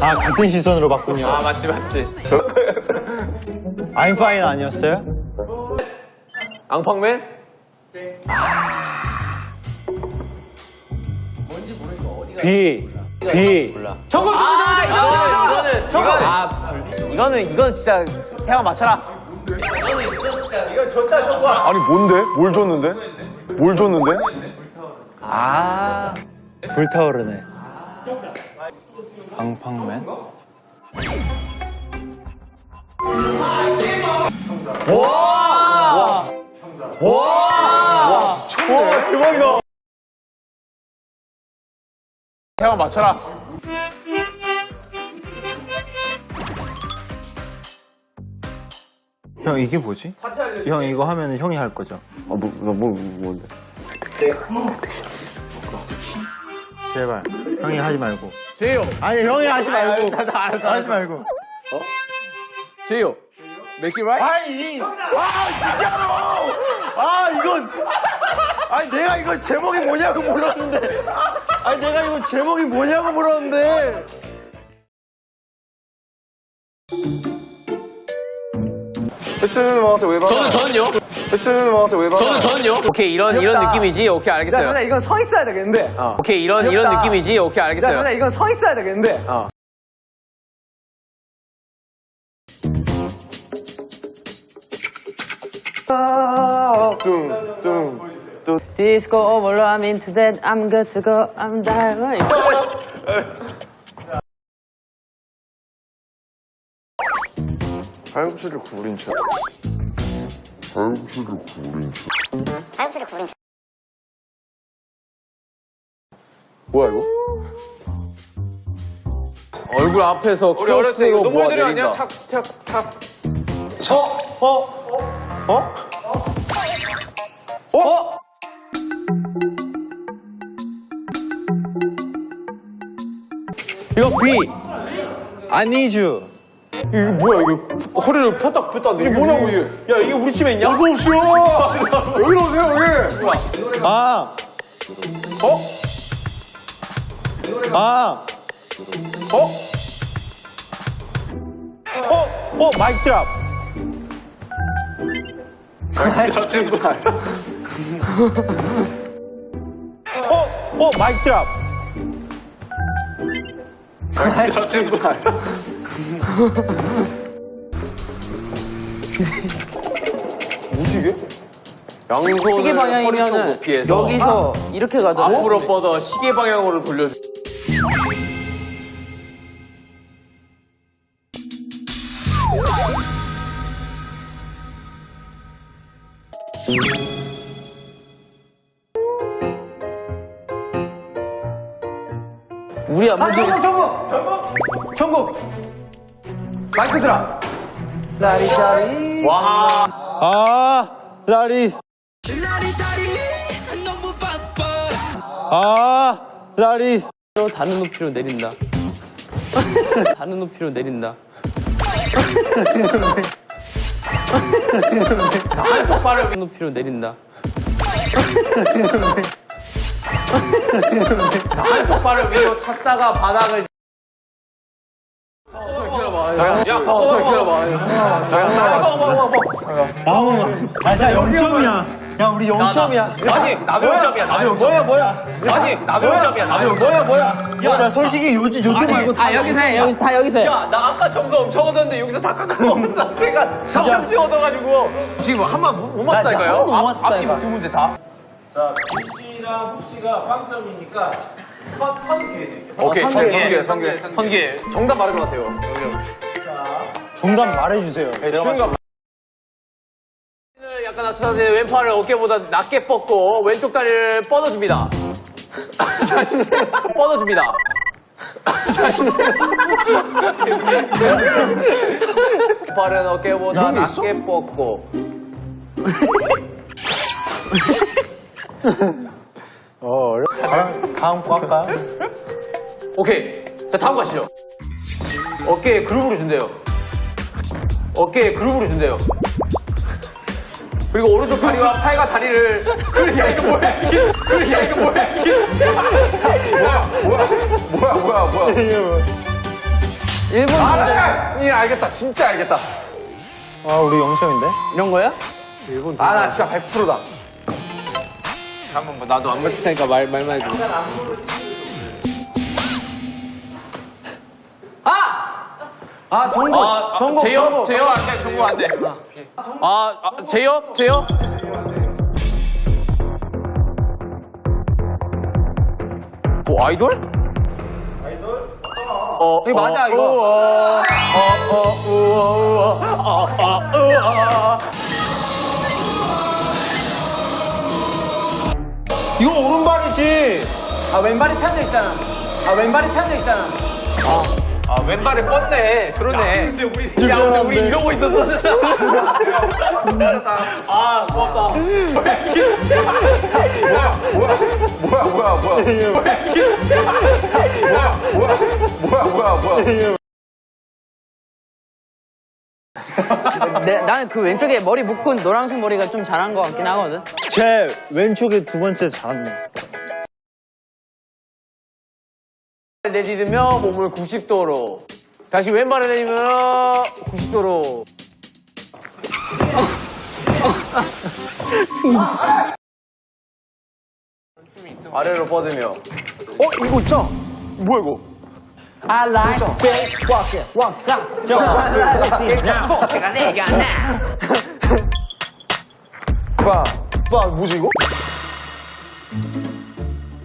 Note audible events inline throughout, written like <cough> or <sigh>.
아, 같은 시선으로 봤군요. 아, 맞지, 맞지. I'm fine 아니었어요? 앙팡맨? B. B. 저거, 저거, 저거, 이거는, 이거는, 아, 이거는, 이건 진짜, 태양 맞춰라. 아니 뭔데? 뭘 줬는데? 뭘 줬는데? 불타오르네. 방팡맨? 태양 맞춰라. 형, 이게 뭐지? 형, 이거 하면 형이 할 거죠? 아, 뭐, 뭐, 뭐, 뭔데? 제발. 형이 하지 말고. 제이요. 아니, 형이 하지 말고. 나도 알았어. 하지 말고. 제이요. Make it right? 아니, 아, 진짜로! 아, 이건. 아니, 내가 이거 제목이 뭐냐고 물었는데. 아니, 내가 이거 제목이 뭐냐고 물었는데. 왜? 저는, 저는요? 혜수는 형한테 왜 봐? 저는, 저는요? 오케이, 이런, 이런 느낌이지? 오케이, 야, 알겠어요. 누나 이건 서 있어야 되겠는데. 어. 오케이, 이런, 이런 귀엽다. 느낌이지? 오케이, 야, 알겠어요. 누나 이건 서 있어야 되겠는데. 어. 아, 뚱, 뚱, 뚱. Disco over, I'm into that. I'm good to go. I'm diamond. 팔굽혀를 구부린 척. 뭐야, 이거? 얼굴 앞에서 크로스로 모아 내린다. 이거 B. I need you. 이게 뭐야, 이거. 허리를 폈다 폈다. 이게 뭐냐고, 이게. 야, 이게 우리 집에 있냐? 어서 오시오! <laughs> 여기로 오세요, 여기! 아. 어? 아. 어? 어? 어? 마이크 드랍. 어? 어? 마이크 드랍. 양손을 시계 허리 쪽 방향이면은 높이에서 여기서 이렇게 가잖아. 앞으로 뻗어 시계 방향으로 돌려줘. 우리 안 보지. 천국, 천국! 천국! 천국! 마이크 드랍. 라리샤리. 아. 라리. 아. 라리. 다른 높이로 내린다. <laughs> 다른 높이로 내린다. <laughs> 똑바로 높이로 내린다. <laughs> 똑바로 위로 찾다가 바닥을 야, 어, 저 기다려봐. 아우. 아, 자, 0점이야. 야, 우리 0점이야. 아니, 나도 0점이야. 나도 0점. 뭐야, 뭐야. 아니, 나도 0점이야. 나도 0점. 뭐야, 뭐야. 야, 자, 솔직히 요즘 요즘 말고 다 아, 여기서 해. 여기, 다 여기서 해. 나 아까 점수 엄청 얻었는데 여기서 다 깎아먹었어. 제가 점수 얻어가지고. 지금 한번 못 맞다니까요? 번도 못 맞췄다니까. 앞뒤 두 문제 다. 자, B씨랑 훅씨가 빵점이니까 선, 선 기회 드릴게요. 오케이, 선계, 선계. 선계. 정답 말할 것 같아요. 정답 말해주세요. 쉬운 거 약간 낮춰서 왼팔을 어깨보다 낮게 뻗고 왼쪽 다리를 뻗어줍니다. 자, <laughs> 뻗어줍니다. <laughs> 자, 왼팔은 어깨보다 낮게 뻗고 어, 어려. 다음, 다음 거 할까요? 오케이. 자, 다음 가시죠. 어깨에 그루브를 준대요. 어깨에 그루브를 준대요. 그리고 오른쪽 다리와 팔과 다리를. 그러니까 이거 뭐야, 이게. 그러니까 이거 뭐야, 이게. 뭐야, 뭐야, 뭐야, 뭐야. 일본 분들 이 알겠다. 진짜 알겠다. 아 우리 영성인데? 이런 거야? 아, 나 진짜 100%다. 한번 뭐 나도 안 맞출 테니까 말 말만 해줘. 아! 아, 정국. 아, 정국, 제이홉, 정국. 제이홉 안 돼, 정국 안 돼. 아, 아 제이홉, 제이홉. 뭐 아이돌? 어, 이거 맞아, 이거. 우와, 어, 어, 우와, 우와, 어, 어, 우와. 이거 오른발이지. 아, 왼발이 펴져 있잖아. 아, 왼발이 펴져 있잖아. 아 왼발에 뻗네. 그러네. 근데 우리 야, 근데 우리 이러고 있었어. <laughs> 아, 고맙다. 뭐야, 뭐야, 뭐야, 뭐야. 뭐야, 뭐야, 뭐야, 뭐야. 내, 나는 그 왼쪽에 머리 묶은 노란색 머리가 좀 잘한 것 같긴 하거든. 제 왼쪽에 두 번째 잘았네. 내딛으며 몸을 90도로. 다시 왼발을 내딛으면 90도로. 아래로 뻗으며. 어, 이거 있잖아. 뭐야, 이거? 빠, 빠, 뭐지, 이거?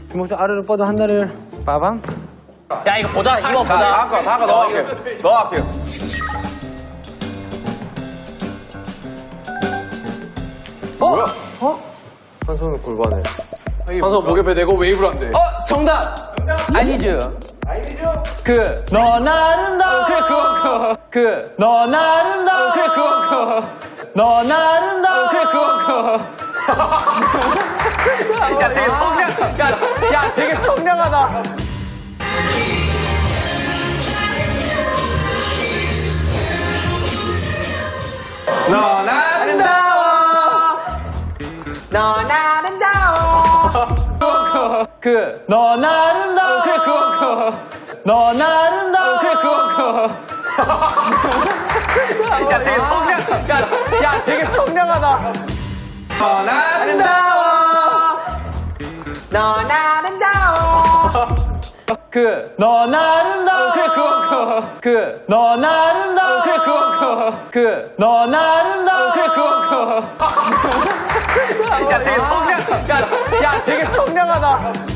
주먹을 아래로 뻗어 한 다리를 빠밤. 야, 이거 보자, 이거 다, 보자. 다 할까, 다 할까, 너 할게. 너 할게. 뭐야? 한 손을 골반에. 한손 목에 베대고 웨이브를 한대. 어, 정답! 아니죠. 그, 넌 아름다워. 그래, 그거, 그거. 그, 넌 아름다워. 그래, 그거, 그거. 넌 아름다워. 그래, 그거, 그거. 야, 되게 청량, 야, 야, 되게 청량하다. 그, 넌 아름다워. 그래, 그거, 그거. 넌 아름다워. 그래, 그거, 그거. 야, 되게 청량, 야, 야, 되게 청량하다. 넌 아름다워. 넌 아름다워. 그, 넌 아름다워. 그래, 그거, 그거. 그, 넌 아름다워. 그래, 그거, 그거. 그, 넌 아름다워. 그래, 그거, 그거. 야, 되게 청량, 야, 야, 되게 청량하다.